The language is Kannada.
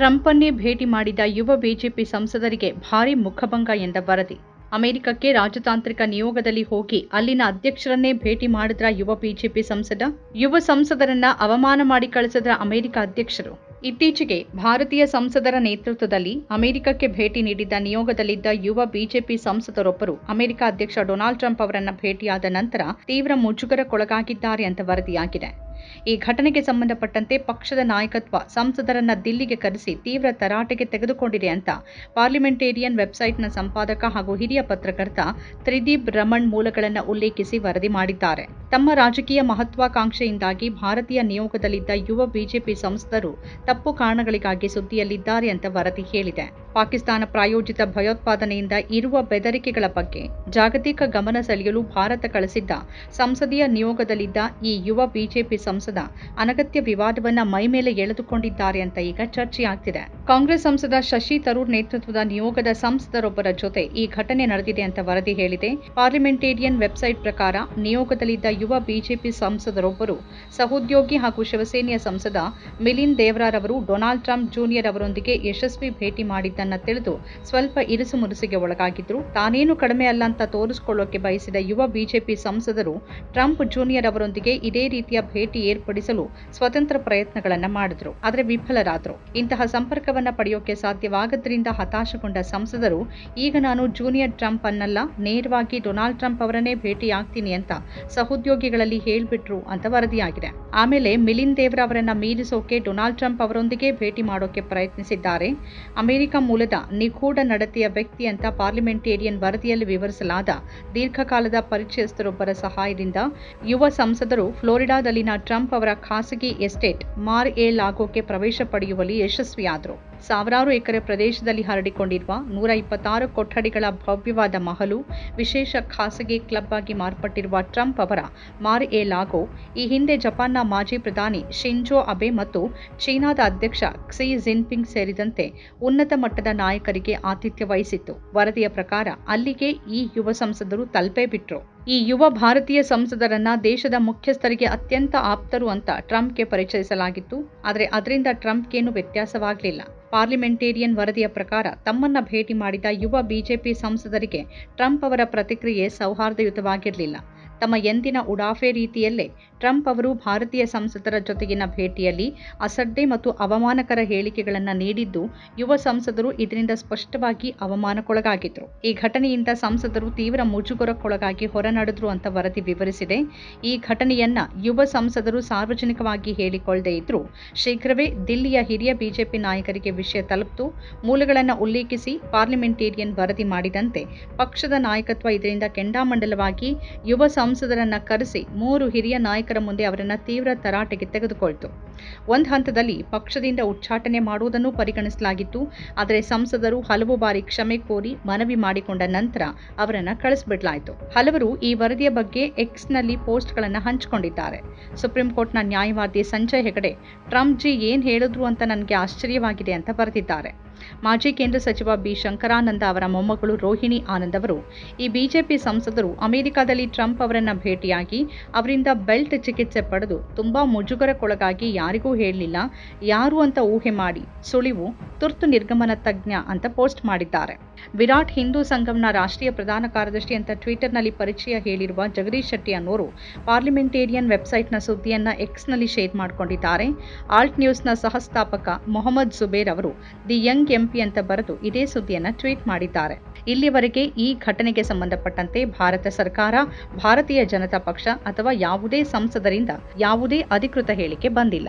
ಟ್ರಂಪನ್ನೇ ಭೇಟಿ ಮಾಡಿದ ಯುವ ಬಿಜೆಪಿ ಸಂಸದರಿಗೆ ಭಾರೀ ಮುಖಭಂಗ ಎಂದ ವರದಿ. ಅಮೆರಿಕಕ್ಕೆ ರಾಜತಾಂತ್ರಿಕ ನಿಯೋಗದಲ್ಲಿ ಹೋಗಿ ಅಲ್ಲಿನ ಅಧ್ಯಕ್ಷರನ್ನೇ ಭೇಟಿ ಮಾಡಿದ್ರ ಯುವ ಬಿಜೆಪಿ ಸಂಸದ. ಯುವ ಸಂಸದರನ್ನ ಅವಮಾನ ಮಾಡಿ ಕಳಿಸಿದ್ರ ಅಮೆರಿಕ ಅಧ್ಯಕ್ಷರು. ಇತ್ತೀಚೆಗೆ ಭಾರತೀಯ ಸಂಸದರ ನೇತೃತ್ವದಲ್ಲಿ ಅಮೆರಿಕಕ್ಕೆ ಭೇಟಿ ನೀಡಿದ್ದ ನಿಯೋಗದಲ್ಲಿದ್ದ ಯುವ ಬಿಜೆಪಿ ಸಂಸದರೊಬ್ಬರು ಅಮೆರಿಕ ಅಧ್ಯಕ್ಷ ಡೊನಾಲ್ಡ್ ಟ್ರಂಪ್ ಅವರನ್ನ ಭೇಟಿಯಾದ ನಂತರ ತೀವ್ರ ಮುಜುಗರಕ್ಕೊಳಗಾಗಿದ್ದಾರೆ ಅಂತ ವರದಿಯಾಗಿದೆ. ಈ ಘಟನೆಗೆ ಸಂಬಂಧಪಟ್ಟಂತೆ ಪಕ್ಷದ ನಾಯಕತ್ವ ಸಂಸದರನ್ನ ದಿಲ್ಲಿಗೆ ಕರೆಸಿ ತೀವ್ರ ತರಾಟೆಗೆ ತೆಗೆದುಕೊಂಡಿದೆ ಅಂತ ಪಾರ್ಲಿಮೆಂಟೇರಿಯನ್ ವೆಬ್ಸೈಟ್ನ ಸಂಪಾದಕ ಹಾಗೂ ಹಿರಿಯ ಪತ್ರಕರ್ತ ತ್ರಿದೀಪ್ ರಮಣ್ ಮೂಲಗಳನ್ನು ಉಲ್ಲೇಖಿಸಿ ವರದಿ ಮಾಡಿದ್ದಾರೆ. ತಮ್ಮ ರಾಜಕೀಯ ಮಹತ್ವಾಕಾಂಕ್ಷೆಯಿಂದಾಗಿ ಭಾರತೀಯ ನಿಯೋಗದಲ್ಲಿದ್ದ ಯುವ ಬಿಜೆಪಿ ಸಂಸದರು ತಪ್ಪು ಕಾರಣಗಳಿಗಾಗಿ ಸುದ್ದಿಯಲ್ಲಿದ್ದಾರೆ ಅಂತ ವರದಿ ಹೇಳಿದೆ. ಪಾಕಿಸ್ತಾನ ಪ್ರಾಯೋಜಿತ ಭಯೋತ್ಪಾದನೆಯಿಂದ ಇರುವ ಬೆದರಿಕೆಗಳ ಬಗ್ಗೆ ಜಾಗತಿಕ ಗಮನ ಸೆಳೆಯಲು ಭಾರತ ಕಳಿಸಿದ್ದ ಸಂಸದೀಯ ನಿಯೋಗದಲ್ಲಿದ್ದ ಈ ಯುವ ಬಿಜೆಪಿ ಸಂಸದ ಅನಗತ್ಯ ವಿವಾದವನ್ನ ಮೈಮೇಲೆ ಎಳೆದುಕೊಂಡಿದ್ದಾರೆ ಅಂತ ಈಗ ಚರ್ಚೆಯಾಗ್ತಿದೆ ಕಾಂಗ್ರೆಸ್ ಸಂಸದ ಶಶಿ ತರೂರ್ ನೇತೃತ್ವದ ನಿಯೋಗದ ಸಂಸದರೊಬ್ಬರ ಜೊತೆ ಈ ಘಟನೆ ನಡೆದಿದೆ ಅಂತ ವರದಿ ಹೇಳಿದೆ. ಪಾರ್ಲಿಮೆಂಟೇರಿಯನ್ ವೆಬ್ಸೈಟ್ ಪ್ರಕಾರ ನಿಯೋಗದಲ್ಲಿದ್ದ ಯುವ ಬಿಜೆಪಿ ಸಂಸದರೊಬ್ಬರು ಸಹೋದ್ಯೋಗಿ ಹಾಗೂ ಶಿವಸೇನೆಯ ಸಂಸದ ಮಿಲಿಂದ್ ದೇವರಾರ್ ಅವರು, ಡೊನಾಲ್ಡ್ ಟ್ರಂಪ್ ಜೂನಿಯರ್ ಅವರೊಂದಿಗೆ ಯಶಸ್ವಿ ಭೇಟಿ ಮಾಡಿದ್ದನ್ನ ತಿಳಿದು ಸ್ವಲ್ಪ ಇರಿಸು ಮುರುಸಿಗೆ ಒಳಗಾಗಿದ್ರು. ತಾನೇನು ಕಡಿಮೆ ಅಲ್ಲ ಅಂತ ತೋರಿಸಿಕೊಳ್ಳೋಕೆ ಬಯಸಿದ ಯುವ ಬಿಜೆಪಿ ಸಂಸದರು ಟ್ರಂಪ್ ಜೂನಿಯರ್ ಅವರೊಂದಿಗೆ ಇದೇ ರೀತಿಯ ಭೇಟಿ ಏರ್ಪಡಿಸಲು ಸ್ವತಂತ್ರ ಪ್ರಯತ್ನಗಳನ್ನ ಮಾಡಿದ್ರು. ಆದರೆ ವಿಫಲರಾದ್ರು. ಇಂತಹ ಸಂಪರ್ಕವನ್ನ ಪಡೆಯೋಕೆ ಸಾಧ್ಯವಾಗದ್ರಿಂದ ಹತಾಶಗೊಂಡ ಸಂಸದರು, ಈಗ ನಾನು ಜೂನಿಯರ್ ಟ್ರಂಪ್ ಅನ್ನಲ್ಲ, ನೇರವಾಗಿ ಡೊನಾಲ್ಡ್ ಟ್ರಂಪ್ ಅವರನ್ನೇ ಭೇಟಿಯಾಗ್ತೀನಿ ಅಂತ ಸಹೋದ್ಯೋಗಿಗಳಲ್ಲಿ ಹೇಳ್ಬಿಟ್ರು ಅಂತ ವರದಿಯಾಗಿದೆ. ಆಮೇಲೆ ಮಿಲಿಂದ್ ದೇವ್ರ ಅವರನ್ನ ಮೀರಿಸೋಕೆ ಡೊನಾಲ್ಡ್ ಟ್ರಂಪ್ ಅವರೊಂದಿಗೆ ಭೇಟಿ ಮಾಡೋಕೆ ಪ್ರಯತ್ನಿಸಿದ್ದಾರೆ. ಅಮೆರಿಕ ಮೂಲದ ನಿಗೂಢ ನಡತೆಯ ವ್ಯಕ್ತಿ ಅಂತ ಪಾರ್ಲಿಮೆಂಟೇರಿಯನ್ ವರದಿಯಲ್ಲಿ ವಿವರಿಸಲಾದ ದೀರ್ಘಕಾಲದ ಪರಿಚಯಸ್ಥರೊಬ್ಬರ ಸಹಾಯದಿಂದ ಯುವ ಸಂಸದರು ಫ್ಲೋರಿಡಾದಲ್ಲಿನ ಟ್ರಂಪ್ ಅವರ ಖಾಸಗಿ ಎಸ್ಟೇಟ್ ಮಾರ್ ಎ ಲಾಗೋಕ್ಕೆ ಪ್ರವೇಶ ಪಡೆಯುವಲ್ಲಿ ಯಶಸ್ವಿಯಾದರು. ಸಾವಿರಾರು ಎಕರೆ ಪ್ರದೇಶದಲ್ಲಿ ಹರಡಿಕೊಂಡಿರುವ ನೂರ ಇಪ್ಪತ್ತಾರು ಕೊಠಡಿಗಳ ಭವ್ಯವಾದ ಮಹಲು ವಿಶೇಷ ಖಾಸಗಿ ಕ್ಲಬ್ ಆಗಿ ಮಾರ್ಪಟ್ಟಿರುವ ಟ್ರಂಪ್ ಅವರ ಮಾರ್ ಎ ಲಾಗೋ, ಈ ಹಿಂದೆ ಜಪಾನ್ನ ಮಾಜಿ ಪ್ರಧಾನಿ ಶಿಂಜೋ ಅಬೆ ಮತ್ತು ಚೀನಾದ ಅಧ್ಯಕ್ಷ ಕ್ಸಿ ಜಿನ್ಪಿಂಗ್ ಸೇರಿದಂತೆ ಉನ್ನತ ಮಟ್ಟದ ನಾಯಕರಿಗೆ ಆತಿಥ್ಯ ವಹಿಸಿತ್ತು. ವರದಿಯ ಪ್ರಕಾರ ಅಲ್ಲಿಗೆ ಈ ಯುವ ಸಂಸದರು ತಲುಪೇ ಬಿಟ್ರು. ಈ ಯುವ ಭಾರತೀಯ ಸಂಸದರನ್ನ ದೇಶದ ಮುಖ್ಯಸ್ಥರಿಗೆ ಅತ್ಯಂತ ಆಪ್ತರು ಅಂತ ಟ್ರಂಪ್ಗೆ ಪರಿಚಯಿಸಲಾಗಿತ್ತು. ಆದರೆ ಅದರಿಂದ ಟ್ರಂಪ್ಗೇನು ವ್ಯತ್ಯಾಸವಾಗಲಿಲ್ಲ. ಪಾರ್ಲಿಮೆಂಟೇರಿಯನ್ ವರದಿಯ ಪ್ರಕಾರ ತಮ್ಮನ್ನ ಭೇಟಿ ಮಾಡಿದ ಯುವ ಬಿಜೆಪಿ ಸಂಸದರಿಗೆ ಟ್ರಂಪ್ ಅವರ ಪ್ರತಿಕ್ರಿಯೆ ಸೌಹಾರ್ದಯುತವಾಗಿರಲಿಲ್ಲ. ತಮ್ಮ ಎಂದಿನ ಉಡಾಫೆ ರೀತಿಯಲ್ಲೇ ಟ್ರಂಪ್ ಅವರು ಭಾರತೀಯ ಸಂಸದರ ಜೊತೆಗಿನ ಭೇಟಿಯಲ್ಲಿ ಅಸಡ್ಡೆ ಮತ್ತು ಅವಮಾನಕರ ಹೇಳಿಕೆಗಳನ್ನು ನೀಡಿದ್ದು ಯುವ ಸಂಸದರು ಇದರಿಂದ ಸ್ಪಷ್ಟವಾಗಿ ಅವಮಾನಕ್ಕೊಳಗಾಗಿದ್ರು. ಈ ಘಟನೆಯಿಂದ ಸಂಸದರು ತೀವ್ರ ಮುಜುಗರಕ್ಕೊಳಗಾಗಿ ಹೊರನಡೆದ್ರು ಅಂತ ವರದಿ ವಿವರಿಸಿದೆ. ಈ ಘಟನೆಯನ್ನ ಯುವ ಸಂಸದರು ಸಾರ್ವಜನಿಕವಾಗಿ ಹೇಳಿಕೊಳ್ಳದೇ ಇದ್ರೂ ಶೀಘ್ರವೇ ದಿಲ್ಲಿಯ ಹಿರಿಯ ಬಿಜೆಪಿ ನಾಯಕರಿಗೆ ವಿಷಯ ತಲುಪಿತು. ಮೂಲಗಳನ್ನು ಉಲ್ಲೇಖಿಸಿ ಪಾರ್ಲಿಮೆಂಟೇರಿಯನ್ ವರದಿ ಮಾಡಿದಂತೆ ಪಕ್ಷದ ನಾಯಕತ್ವ ಇದರಿಂದ ಕೆಂಡಾಮಂಡಲವಾಗಿ ಯುವ ಸಂಸದರನ್ನ ಕರೆಸಿ ಮೂರು ಹಿರಿಯ ನಾಯಕರ ಮುಂದೆ ಅವರನ್ನು ತೀವ್ರ ತರಾಟೆಗೆ ತೆಗೆದುಕೊಳ್ತು. ಒಂದು ಹಂತದಲ್ಲಿ ಪಕ್ಷದಿಂದ ಉಚ್ಚಾಟನೆ ಮಾಡುವುದನ್ನು ಪರಿಗಣಿಸಲಾಗಿತ್ತು. ಆದರೆ ಸಂಸದರು ಹಲವು ಬಾರಿ ಕ್ಷಮೆ ಕೋರಿ ಮನವಿ ಮಾಡಿಕೊಂಡ ನಂತರ ಅವರನ್ನ ಕಳಿಸ್ಬಿಡ್ಲಾಯಿತು. ಹಲವರು ಈ ವರದಿಯ ಬಗ್ಗೆ ಎಕ್ಸ್ನಲ್ಲಿ ಪೋಸ್ಟ್ಗಳನ್ನು ಹಂಚಿಕೊಂಡಿದ್ದಾರೆ. ಸುಪ್ರೀಂ ಕೋರ್ಟ್ನ ನ್ಯಾಯವಾದಿ ಸಂಜಯ್ ಹೆಗಡೆ, ಟ್ರಂಪ್ ಜಿ ಏನು ಹೇಳಿದ್ರು ಅಂತ ನನಗೆ ಆಶ್ಚರ್ಯವಾಗಿದೆ ಅಂತ ಬರೆದಿದ್ದಾರೆ. ಮಾಜಿ ಕೇಂದ್ರ ಸಚಿವ ಬಿ. ಶಂಕರಾನಂದ ಅವರ ಮೊಮ್ಮಗಳು ರೋಹಿಣಿ ಆನಂದ್ ಅವರು. ಈ ಬಿಜೆಪಿ ಸಂಸದರು ಅಮೆರಿಕದಲ್ಲಿ ಟ್ರಂಪ್ ಅವರನ್ನ ಭೇಟಿಯಾಗಿ ಅವರಿಂದ ಬೆಲ್ಟ್ ಚಿಕಿತ್ಸೆ ಪಡೆದು ತುಂಬಾ ಮುಜುಗರಕ್ಕೊಳಗಾಗಿ ಯಾರಿಗೂ ಹೇಳಲಿಲ್ಲ, ಯಾರು ಅಂತ ಊಹೆ ಮಾಡಿ ಸುಳಿವು ತುರ್ತು ನಿರ್ಗಮನ ತಜ್ಞ ಅಂತ ಪೋಸ್ಟ್ ಮಾಡಿದ್ದಾರೆ. ವಿರಾಟ್ ಹಿಂದೂ ಸಂಗಮ್ನ ರಾಷ್ಟ್ರೀಯ ಪ್ರಧಾನ ಕಾರ್ಯದರ್ಶಿ ಅಂತ ಟ್ವಿಟರ್ನಲ್ಲಿ ಪರಿಚಯ ಹೇಳಿರುವ ಜಗದೀಶ್ ಶೆಟ್ಟಿ ಅನ್ನೋರು ಪಾರ್ಲಿಮೆಂಟೇರಿಯನ್ ವೆಬ್ಸೈಟ್ನ ಸುದ್ದಿಯನ್ನ ಎಕ್ಸ್ನಲ್ಲಿ ಶೇರ್ ಮಾಡಿಕೊಂಡಿದ್ದಾರೆ. ಆಲ್ಟ್ ನ್ಯೂಸ್ನ ಸಹಸ್ಥಾಪಕ ಮೊಹಮ್ಮದ್ ಜುಬೇರ್ ಅವರು ದಿ ಯಂಗ್ ಎಂಪಿ ಅಂತ ಬರೆದು ಇದೇ ಸುದ್ದಿಯನ್ನ ಟ್ವೀಟ್ ಮಾಡಿದ್ದಾರೆ. ಇಲ್ಲಿವರೆಗೆ ಈ ಘಟನೆಗೆ ಸಂಬಂಧಪಟ್ಟಂತೆ ಭಾರತ ಸರ್ಕಾರ, ಭಾರತೀಯ ಜನತಾ ಪಕ್ಷ ಅಥವಾ ಯಾವುದೇ ಸಂಸದರಿಂದ ಯಾವುದೇ ಅಧಿಕೃತ ಹೇಳಿಕೆ ಬಂದಿಲ್ಲ.